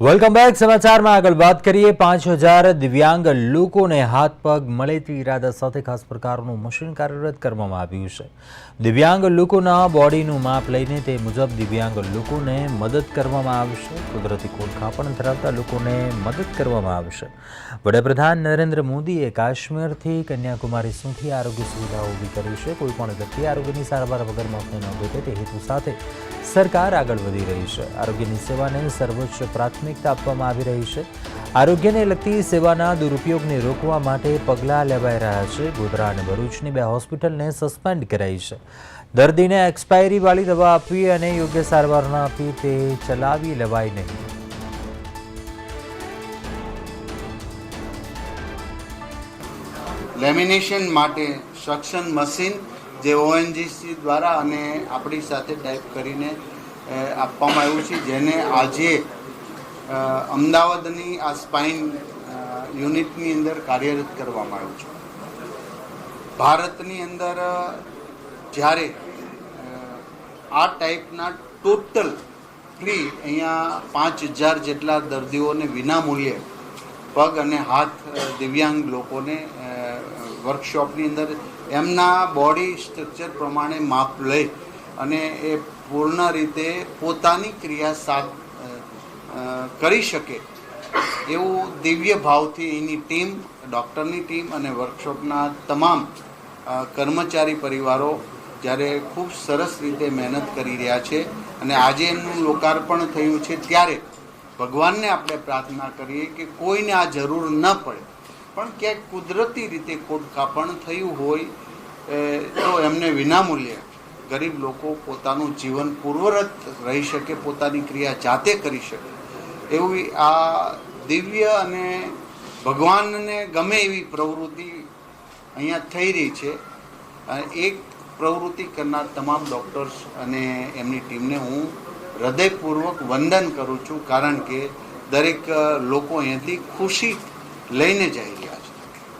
Welcome back સમાચારમાં આગળ વાત કરીએ. પાંચ હજાર દિવ્યાંગ લોકોને હાથ પગ મળે તે ઇરાદા સાથે ખાસ પ્રકારનું મશીન કાર્યરત કરવામાં આવ્યું છે. દિવ્યાંગ લોકોના બોડીનું માપ લઈને તે મુજબ દિવ્યાંગ લોકોને મદદ કરવામાં આવશે. કુદરતી કોલખાપણ ધરાવતા લોકોને મદદ કરવામાં આવશે. વડાપ્રધાન નરેન્દ્ર મોદીએ કાશ્મીરથી કન્યાકુમારી સુધી આરોગ્ય સુવિધાઓ ઊભી કરી છે. કોઈપણ વ્યક્તિ આરોગ્યની સારવાર વગર મોતને ન ભેટે તે હેતુ સાથે સરકાર આગળ વધી રહી છે. આરોગ્યની સેવાને સર્વોચ્ચ પ્રાથમિકતા આપવામાં આવી રહી છે. આરોગ્યને લગતી સેવાના દુરુપયોગને રોકવા માટે પગલાં લેવાઈ રહ્યા છે. ગોધરા અને ભરૂચની બે હોસ્પિટલને સસ્પેન્ડ કરાઈ છે. દર્દીને એક્સપાયરીવાળી દવા આપવી અને યોગ્ય સારવાર ન આપી તે ચલાવી લેવાય નહીં. લેમિનેશન માટે સક્શન મશીન જે ઓએનજીસી દ્વારા અને આપણી સાથે ટાઈપ કરીને આપવામાં આવ્યું છે, જેને આજે અમદાવાદની આ સ્પાઇન યુનિટની અંદર કાર્યરત કરવામાં આવ્યું છે. ભારતની અંદર જ્યારે આ ટાઈપના ટોટલ ફ્રી અહીંયા પાંચ હજાર જેટલા દર્દીઓને વિનામૂલ્યે પગ અને હાથ દિવ્યાંગ લોકોને વર્કશોપની અંદર એમના બોડી સ્ટ્રક્ચર પ્રમાણે માપ લઈ અને એ પૂર્ણ રીતે પોતાની ક્રિયા સાથ કરી શકે એવું દિવ્ય ભાવથી એની ટીમ, ડૉક્ટરની ટીમ અને વર્કશોપના તમામ કર્મચારી પરિવારો જ્યારે ખૂબ સરસ રીતે મહેનત કરી રહ્યા છે અને આજે એમનું લોકાર્પણ થયું છે ત્યારે ભગવાનને આપણે પ્રાર્થના કરીએ કે કોઈને આ જરૂર ન પડે. પણ ક્યાંક કુદરતી રીતે કોડકાપણ થયું હોય તો એમને વિનામૂલ્યે ગરીબ લોકો પોતાનું જીવન પૂર્વરત રહી શકે, પોતાની ક્રિયા જાતે કરી શકે. એવી આ દિવ્ય અને ભગવાનને ગમે એવી પ્રવૃત્તિ અહીંયા થઈ રહી છે. અને એક પ્રવૃત્તિ કરનાર તમામ ડૉક્ટર્સ અને એમની ટીમને હું હૃદયપૂર્વક વંદન કરું છું, કારણ કે દરેક લોકો અહીંયાથી ખુશી લઈને જાય છે.